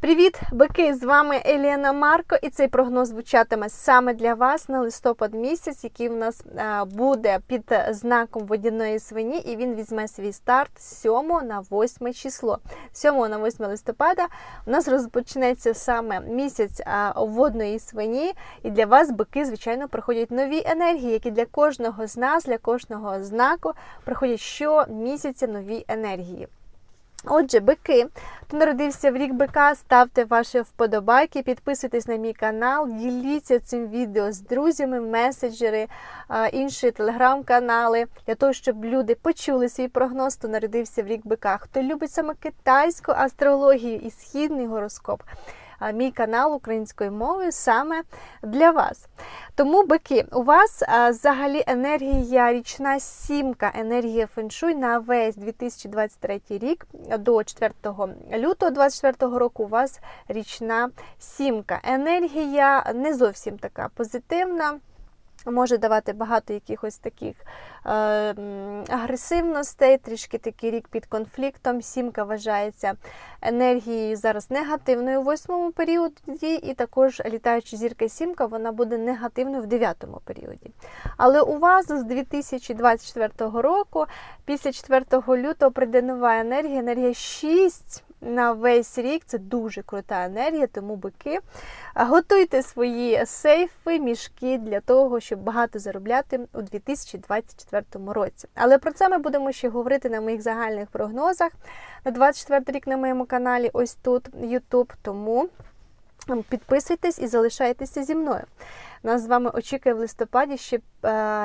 Привіт, бики! З вами Еліана Марко, і цей прогноз звучатиме саме для вас на листопад місяць, який в нас е, буде під знаком водяної свині, і він візьме свій старт з 7 на 8 число. З 7 на 8 листопада у нас розпочнеться саме місяць е, водної свині, і для вас бики, звичайно, приходять нові енергії, які для кожного з нас, для кожного знаку приходять щомісяця нові енергії. Отже, бики, хто народився в рік бика, ставте ваші вподобайки, підписуйтесь на мій канал, діліться цим відео з друзями, меседжери, інші телеграм-канали, для того, щоб люди почули свій прогноз, хто народився в рік бика. Хто любить саме китайську астрологію і східний гороскоп. Мій канал українською мовою саме для вас. Тому, бики, у вас взагалі енергія річна сімка, енергія феншуй на весь 2023 рік до 4 лютого 2024 року у вас річна сімка. Енергія не зовсім така позитивна. Може давати багато якихось таких е, агресивностей, трішки такий рік під конфліктом. Сімка вважається енергією зараз негативною в восьмому періоді, і також літаюча зірка сімка вона буде негативною в дев'ятому періоді. Але у вас з 2024 року, після 4 лютого прийде нова енергія, енергія 6 на весь рік. Це дуже крута енергія, тому бики. Готуйте свої сейфи, мішки для того, щоб багато заробляти у 2024 році. Але про це ми будемо ще говорити на моїх загальних прогнозах на 24 рік на моєму каналі, ось тут, YouTube. Тому підписуйтесь і залишайтеся зі мною. Нас з вами очікує в листопаді ще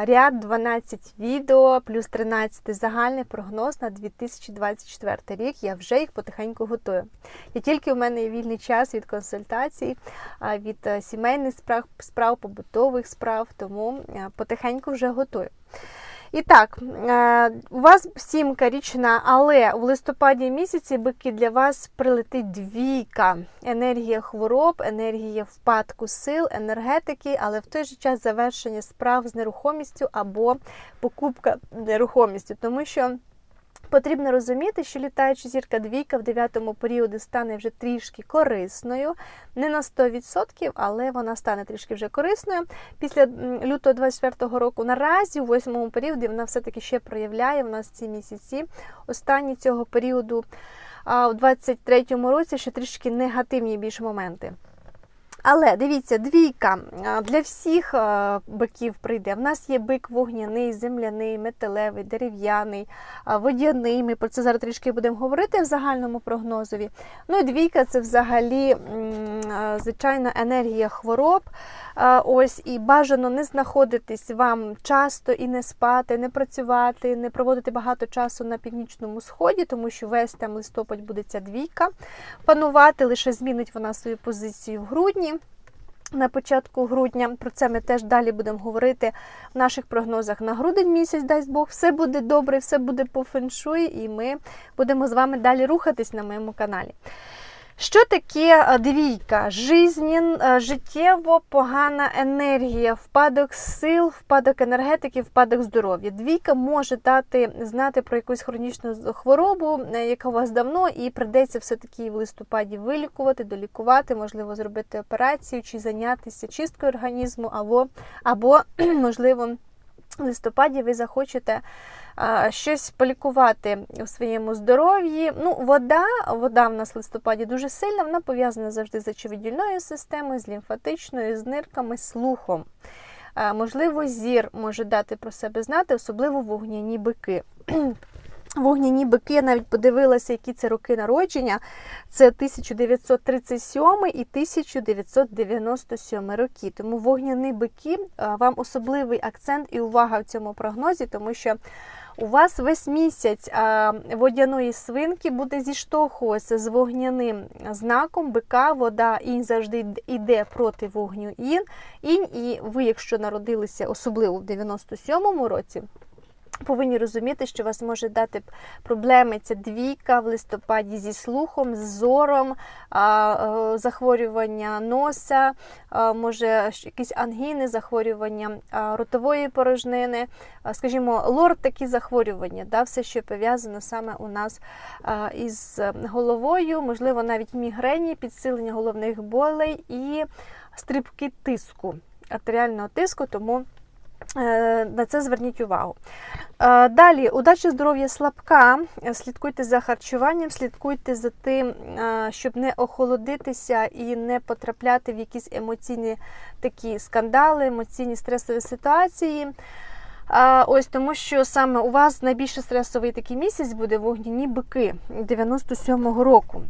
ряд 12 відео, плюс 13 загальний прогноз на 2024 рік. Я вже їх потихеньку готую. І тільки у мене є вільний час від консультацій, від сімейних справ, справ побутових справ, тому потихеньку вже готую. І так, е, у вас сімка річна, але в листопаді місяці бики для вас прилетить двійка. Енергія хвороб, енергія впадку сил, енергетики, але в той же час завершення справ з нерухомістю або покупка нерухомістю, тому що. Потрібно розуміти, що літаюча зірка двійка в 9 періоді стане вже трішки корисною, не на 100%, але вона стане трішки вже корисною. Після лютого 24 року наразі, у 8 періоді, вона все-таки ще проявляє в нас ці місяці. Останні цього періоду, а у 23 році ще трішки негативні більш моменти. Але дивіться, двійка для всіх биків прийде. В нас є бик вогняний, земляний, металевий, дерев'яний, водяний. Ми про це зараз трішки будемо говорити в загальному прогнозові. Ну і двійка це взагалі звичайна енергія хвороб. Ось і бажано не знаходитись вам часто і не спати, не працювати, не проводити багато часу на північному сході, тому що весь там листопад буде ця двійка. Панувати лише змінить вона свою позицію в грудні. На початку грудня про це ми теж далі будемо говорити в наших прогнозах на грудень місяць, дасть Бог, все буде добре, все буде по феншуй, і ми будемо з вами далі рухатись на моєму каналі. Що таке е, двійка? Жизнін, е, життєво погана енергія, впадок сил, впадок енергетики, впадок здоров'я. Двійка може дати знати про якусь хронічну хворобу, е, яка у вас давно, і придеться все-таки в листопаді вилікувати, долікувати, можливо, зробити операцію чи зайнятися чисткою організму, або, або можливо, в листопаді ви захочете щось полікувати у своєму здоров'ї. Ну, Вода вода в нас в листопаді дуже сильна, вона пов'язана завжди з очевидільною системою, з лімфатичною, з нирками, слухом. Можливо, зір може дати про себе знати, особливо вогняні бики. Вогняні бики, я навіть подивилася, які це роки народження. Це 1937 і 1997 роки. Тому вогняні бики вам особливий акцент і увага в цьому прогнозі, тому що у вас весь місяць водяної свинки буде зіштовхуватися з вогняним знаком бика, вода інь завжди йде проти вогню ін. Інь, і ви, якщо народилися особливо в 97-му році. Повинні розуміти, що вас може дати проблеми. Це двійка в листопаді зі слухом, з зором, е, захворювання носа, може якісь ангіни, захворювання ротової порожнини, скажімо, лор такі захворювання, да, все, що пов'язано саме у нас із е, головою, можливо, навіть мігрені, підсилення головних болей і стрибки тиску, артеріального тиску, тому е, на це зверніть увагу. Е, Далі, удача здоров'я слабка. Е, Слідкуйте за харчуванням, слідкуйте за тим, е, щоб не охолодитися і не потрапляти в якісь емоційні такі скандали, емоційні стресові ситуації. Ось тому, що саме у вас найбільше стресовий такий місяць буде вогняні бики 97-го року.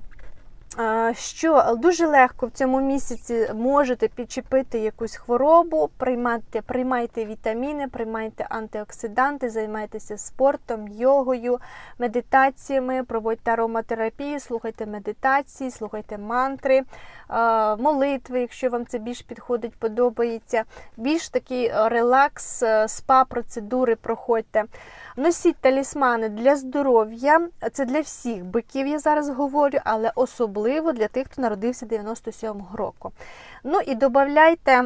Що дуже легко в цьому місяці можете підчепити якусь хворобу, приймайте, приймайте вітаміни, приймайте антиоксиданти, займайтеся спортом, йогою, медитаціями, проводьте ароматерапію, слухайте медитації, слухайте мантри, молитви, якщо вам це більш підходить, подобається. Більш такий е, релакс, е, спа-процедури проходьте. Носіть талісмани для здоров'я. Це для всіх биків, я зараз говорю, але особливо для тих, хто народився 97-го року. Ну і додавайте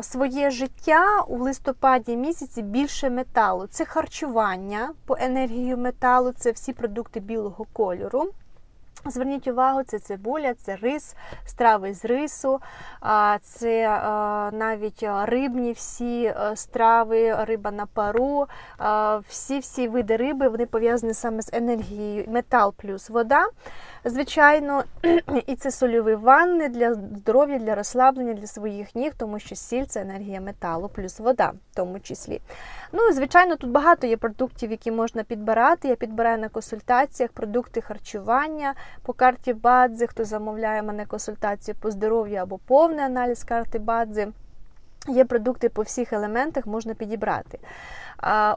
в своє життя у листопаді місяці більше металу. Це харчування по енергію металу, це всі продукти білого кольору. Зверніть увагу, це цибуля, це рис, страви з рису, це навіть рибні всі страви, риба на пару, всі-всі види риби вони пов'язані саме з енергією метал плюс вода. Звичайно, і це сольові ванни для здоров'я, для розслаблення, для своїх ніг, тому що сіль це енергія металу, плюс вода в тому числі. Ну, звичайно, тут багато є продуктів, які можна підбирати. Я підбираю на консультаціях продукти харчування по карті Бадзи, хто замовляє мене консультацію по здоров'ю або повний аналіз карти Бадзи. Є продукти по всіх елементах, можна підібрати.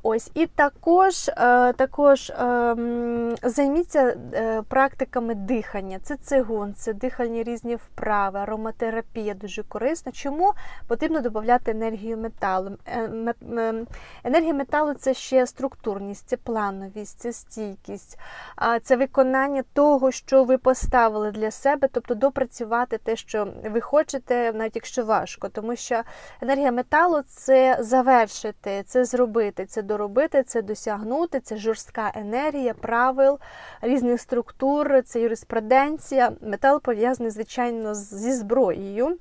Ось І також е, також ем, займіться е, практиками дихання. Це цигун, це дихальні різні вправи, ароматерапія дуже корисна. Чому потрібно додати енергію металу? Е, Енергія металу це ще структурність, це плановість, це стійкість, це виконання того, що ви поставили для себе, тобто допрацювати те, що ви хочете, навіть якщо важко, тому що енергія металу це завершити, це зробити, це доробити, це досягнути, це жорстка енергія правил різних структур, це юриспруденція. Метал пов'язаний, звичайно, зі зброєю.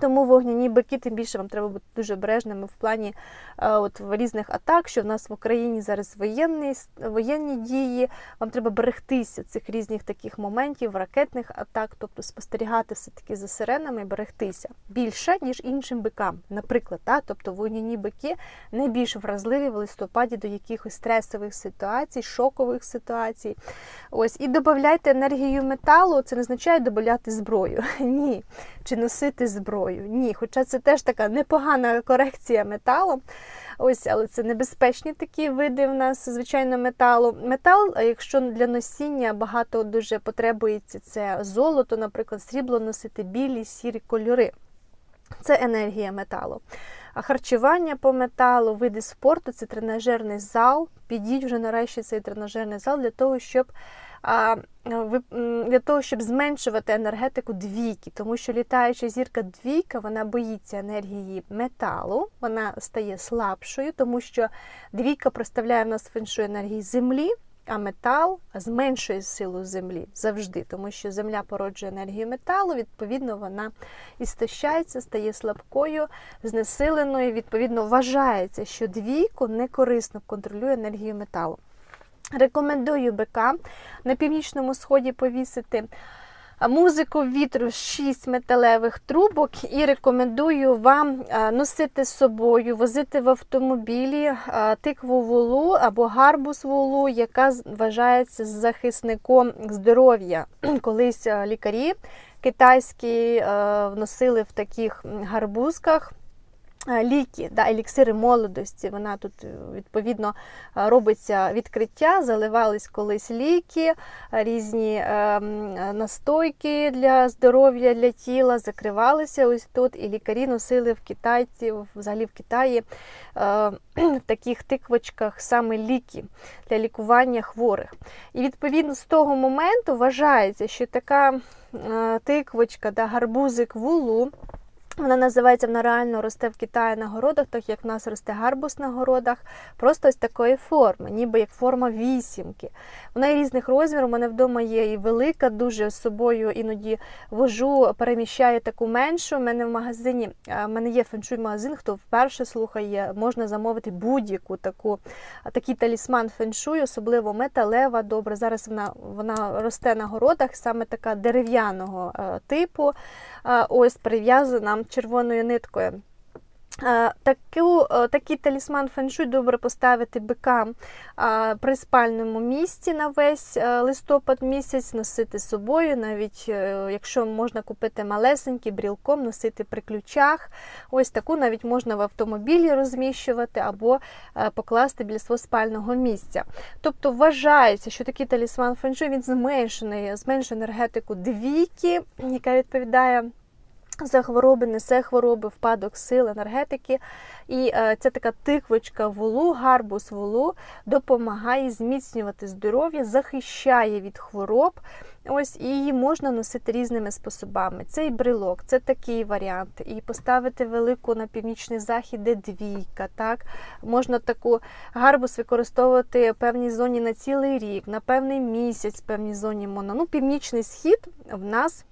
Тому вогняні бики, тим більше вам треба бути дуже обережними в плані е, от, різних атак, що в нас в Україні зараз воєнні, воєнні дії. Вам треба берегтися цих різних таких моментів, ракетних атак, тобто спостерігати все-таки за сиренами і берегтися більше, ніж іншим бикам. Наприклад, та, тобто вогняні бики найбільш вразливі в листопаді до якихось стресових ситуацій, шокових ситуацій. Ось, і додавайте енергію металу, це не означає додати зброю. Ні. Чи носити зброю? Ні. Хоча це теж така непогана корекція металу. Ось, але це небезпечні такі види в нас, звичайно, металу. Метал, якщо для носіння багато дуже потребується, це золото, наприклад, срібло носити білі, сірі кольори. Це енергія металу. А харчування по металу, види спорту це тренажерний зал. Підіть вже нарешті цей тренажерний зал для того, щоб для того, щоб зменшувати енергетику двійки, тому що літаюча зірка двійка вона боїться енергії металу, вона стає слабшою, тому що двійка представляє в нас феншу енергії землі. А метал зменшує силу землі завжди, тому що земля породжує енергію металу, відповідно, вона істощається, стає слабкою, знесиленою. Відповідно, вважається, що двійку некорисно контролює енергію металу. Рекомендую БК на північному сході повісити музику вітру 6 металевих трубок і рекомендую вам носити з собою, возити в автомобілі тикву волу або гарбуз волу, яка вважається захисником здоров'я. Колись лікарі китайські вносили в таких гарбузках ліки, да, еліксири молодості. Вона тут е, відповідно е, робиться відкриття, заливались колись ліки, е, різні е, е, настойки для здоров'я, для тіла, закривалися ось тут, і лікарі носили в китайці, взагалі в Китаї, е, в таких тиквочках саме ліки для лікування хворих. І відповідно з того моменту вважається, що така е, тиквочка, да, гарбузик вулу. Вона називається, вона реально росте в Китаї на городах, так як в нас росте гарбуз на городах, просто ось такої форми, ніби як форма вісімки. Вона є різних розмірів. У мене вдома є і велика, дуже з собою іноді вожу, переміщаю таку меншу. У мене в магазині, е, в мене є феншуй магазин, хто вперше слухає, можна замовити будь-яку таку, такий талісман феншуй, особливо металева. Добре, зараз вона, вона росте на городах, саме така дерев'яного е, типу. Е, Ось прив'язана червоною ниткою. Таку, такий талісман феншуй добре поставити бикам при спальному місці на весь е, листопад місяць, носити з собою, навіть е, якщо можна купити малесенький брілком, носити при ключах. Ось таку навіть можна в автомобілі розміщувати або е, покласти біля свого спального місця. Тобто вважається, що такий талісман феншуй він зменшений, зменшує енергетику двійки, яка відповідає за хвороби, несе хвороби, впадок сил, енергетики. І е, ця така тиквочка волу, гарбуз волу допомагає зміцнювати здоров'я, захищає від хвороб. Ось і її можна носити різними способами. Це і брелок, це такий варіант. І поставити велику на північний захід, де двійка. Так можна таку гарбуз використовувати в певній зоні на цілий рік, на певний місяць, в певній зоні моно. Ну, північний схід в нас.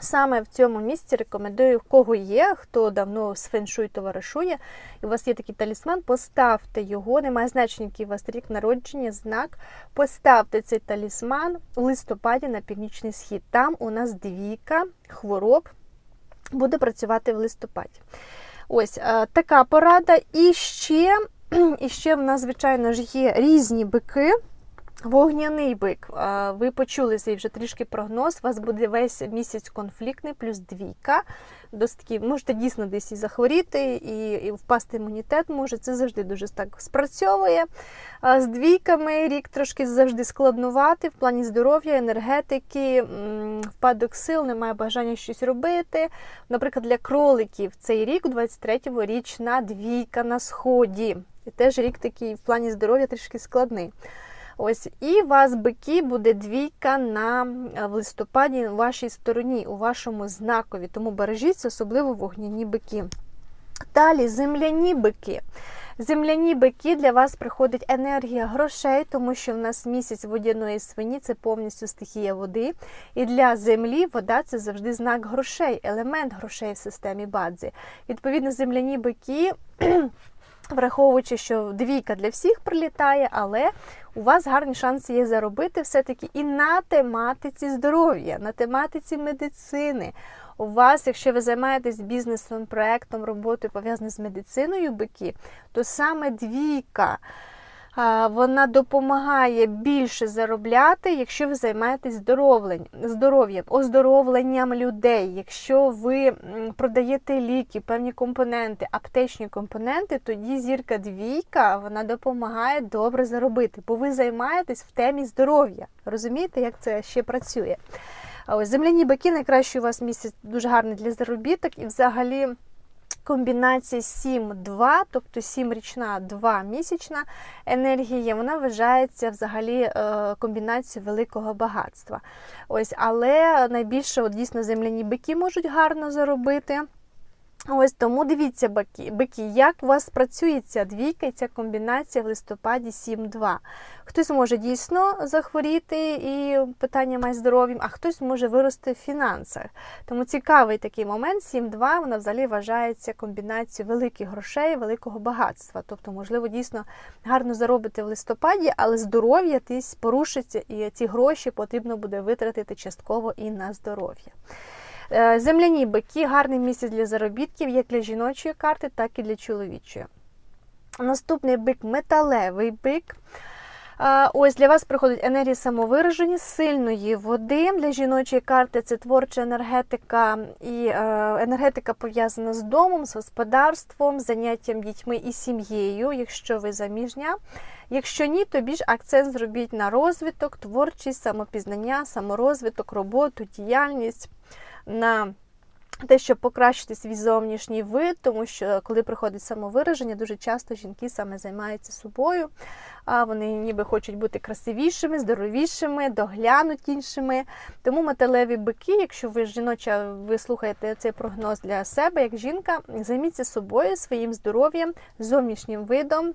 Саме в цьому місці рекомендую, в кого є, хто давно з феншуй товаришує, і у вас є такий талісман, поставте його, немає значення, який у вас рік народження, знак. Поставте цей талісман у листопаді на північний схід. Там у нас двійка хвороб буде працювати в листопаді. Ось е, така порада. І ще, і ще в нас, звичайно ж, є різні бики. Вогняний бик. Ви почули цей вже трішки прогноз. У вас буде весь місяць конфліктний, плюс двійка. Досить можете дійсно десь і захворіти, і, і впасти імунітет може. Це завжди дуже так спрацьовує. З двійками рік трошки завжди складнувати в плані здоров'я, енергетики, впадок сил, немає бажання щось робити. Наприклад, для кроликів цей рік, 23-го, річна двійка на сході. І теж рік такий в плані здоров'я трішки складний. Ось, і у вас бики буде двійка на е, в листопаді у вашій стороні, у вашому знакові. Тому бережіться, особливо вогняні бики. Далі земляні бики. Земляні бики для вас приходить енергія грошей, тому що в нас місяць водяної свині це повністю стихія води. І для землі вода це завжди знак грошей, елемент грошей в системі бадзи. Відповідно, земляні бики. Враховуючи, що двійка для всіх прилітає, але у вас гарні шанси є заробити все-таки і на тематиці здоров'я, на тематиці медицини. У вас, якщо ви займаєтесь бізнесом, проектом, роботою пов'язаною з медициною бики, то саме двійка. Вона допомагає більше заробляти, якщо ви займаєтесь здоров'ям, оздоровленням людей. Якщо ви продаєте ліки, певні компоненти, аптечні компоненти, тоді зірка двійка вона допомагає добре заробити, бо ви займаєтесь в темі здоров'я. Розумієте, як це ще працює? Земляні бики найкраще у вас місяць дуже гарний для заробіток і взагалі. Комбінація 7-2, тобто 7 річна, 2 місячна енергія, вона вважається взагалі е, комбінацією великого багатства. Ось, але найбільше от, дійсно земляні бики можуть гарно заробити. Ось тому дивіться, бики, як у вас працює ця двійка ця комбінація в листопаді 7-2. Хтось може дійсно захворіти і питання має здоров'ям, а хтось може вирости в фінансах. Тому цікавий такий момент. 7-2 вона взагалі вважається комбінацією великих грошей, великого багатства. Тобто, можливо, дійсно гарно заробити в листопаді, але здоров'я десь порушиться, і ці гроші потрібно буде витратити частково і на здоров'я. Е, Земляні бики гарний місяць для заробітків як для жіночої карти, так і для чоловічої. Наступний бик металевий бик. Ось для вас приходить енергія самовираження, сильної води. Для жіночої карти це творча енергетика і е, енергетика пов'язана з домом, з господарством, заняттям дітьми і сім'єю, якщо ви заміжня. Якщо ні, то більш акцент зробіть на розвиток, творчість, самопізнання, саморозвиток, роботу, діяльність. на те, щоб покращити свій зовнішній вид, тому що коли приходить самовираження, дуже часто жінки саме займаються собою, а вони ніби хочуть бути красивішими, здоровішими, доглянутішими. Тому металеві бики, якщо ви жіноча, ви слухаєте цей прогноз для себе, як жінка, займіться собою, своїм здоров'ям, зовнішнім видом.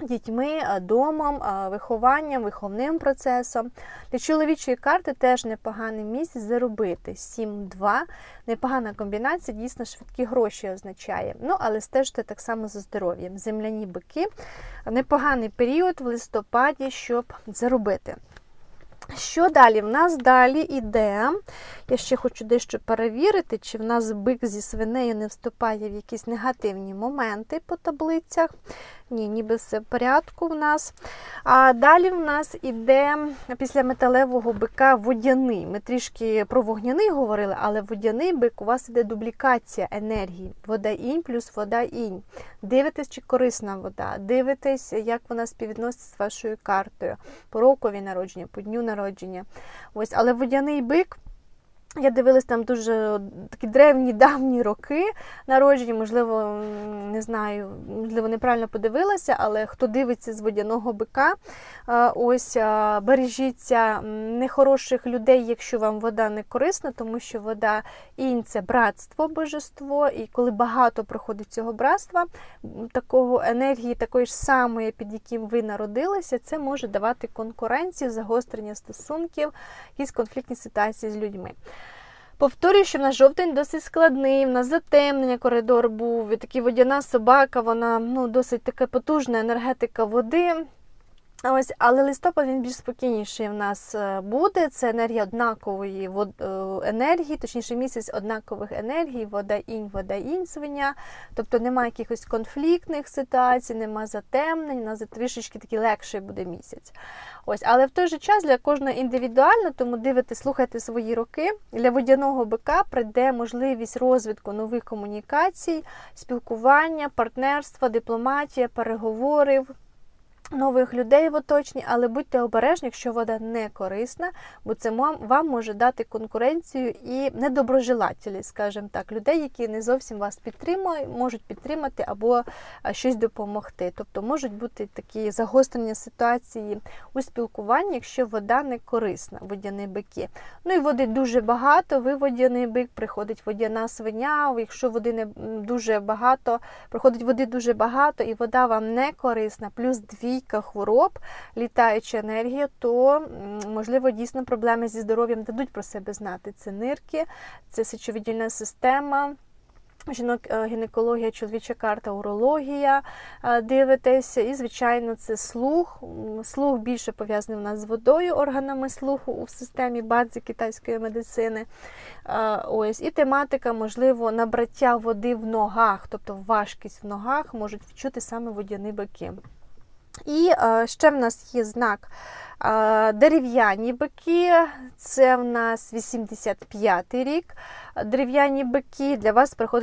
Дітьми, домом, вихованням, виховним процесом. Для чоловічої карти теж непоганий місяць заробити. 7-2. Непогана комбінація, дійсно швидкі гроші означає. Ну, але стежте так само за здоров'ям. Земляні бики. Непоганий період в листопаді, щоб заробити. Що далі? В нас далі іде. Я ще хочу дещо перевірити, чи в нас бик зі свинею не вступає в якісь негативні моменти по таблицях. Ні, ніби все в порядку в нас. А далі в нас іде після металевого бика водяний. Ми трішки про вогняний говорили, але водяний бик у вас іде дублікація енергії. Вода інь плюс вода інь. Дивитесь, чи корисна вода, дивитесь, як вона співвідноситься з вашою картою, по рокові народження, по дню народження. Ось, але водяний бик. Я дивилась там дуже такі древні давні роки народження, можливо, не знаю, можливо, неправильно подивилася, але хто дивиться з водяного бика, е, ось е, бережіться нехороших людей, якщо вам вода не корисна, тому що вода інь це братство, божество, і коли багато проходить цього братства, такого енергії, такої ж самої, під яким ви народилися, це може давати конкуренцію, загострення стосунків, якісь конфліктні ситуації з людьми. Повторюю, що в нас жовтень досить складний, в нас затемнення коридор був, і такі водяна собака, вона ну, досить така потужна енергетика води. Ось, але листопад він більш спокійніший в нас е, буде. Це енергія однакової е, енергії, точніше місяць однакових енергій, вода інь, вода інь, свиня. Тобто немає якихось конфліктних ситуацій, нема затемнень, у нас трішечки такий легший буде місяць. Ось, але в той же час для кожного індивідуально, тому дивитесь, слухайте свої роки. Для водяного бика прийде можливість розвитку нових комунікацій, спілкування, партнерства, дипломатія, переговорів. Нових людей в оточенні, але будьте обережні, якщо вода не корисна, бо це вам, може дати конкуренцію і недоброжелателі, скажімо так, людей, які не зовсім вас підтримують, можуть підтримати або щось допомогти. Тобто можуть бути такі загострення ситуації у спілкуванні, якщо вода не корисна, водяні бики. Ну і води дуже багато. Ви водяний бик, приходить водяна свиня. Якщо води не дуже багато, приходить води дуже багато, і вода вам не корисна, плюс двійка хвороб, літаюча енергія, то можливо дійсно проблеми зі здоров'ям дадуть про себе знати. Це нирки, це сечовидільна система. Жінок е, гінекологія, чоловіча карта, урологія е, дивитесь. І, звичайно, це слух. Слух більше пов'язаний у нас з водою, органами слуху у системі бадзи китайської медицини. Е, Ось і тематика, можливо, набраття води в ногах, тобто важкість в ногах можуть відчути саме водяні бики. І е, ще в нас є знак е, дерев'яні бики. Це в нас 85-й рік. Дерев'яні бики для вас приходить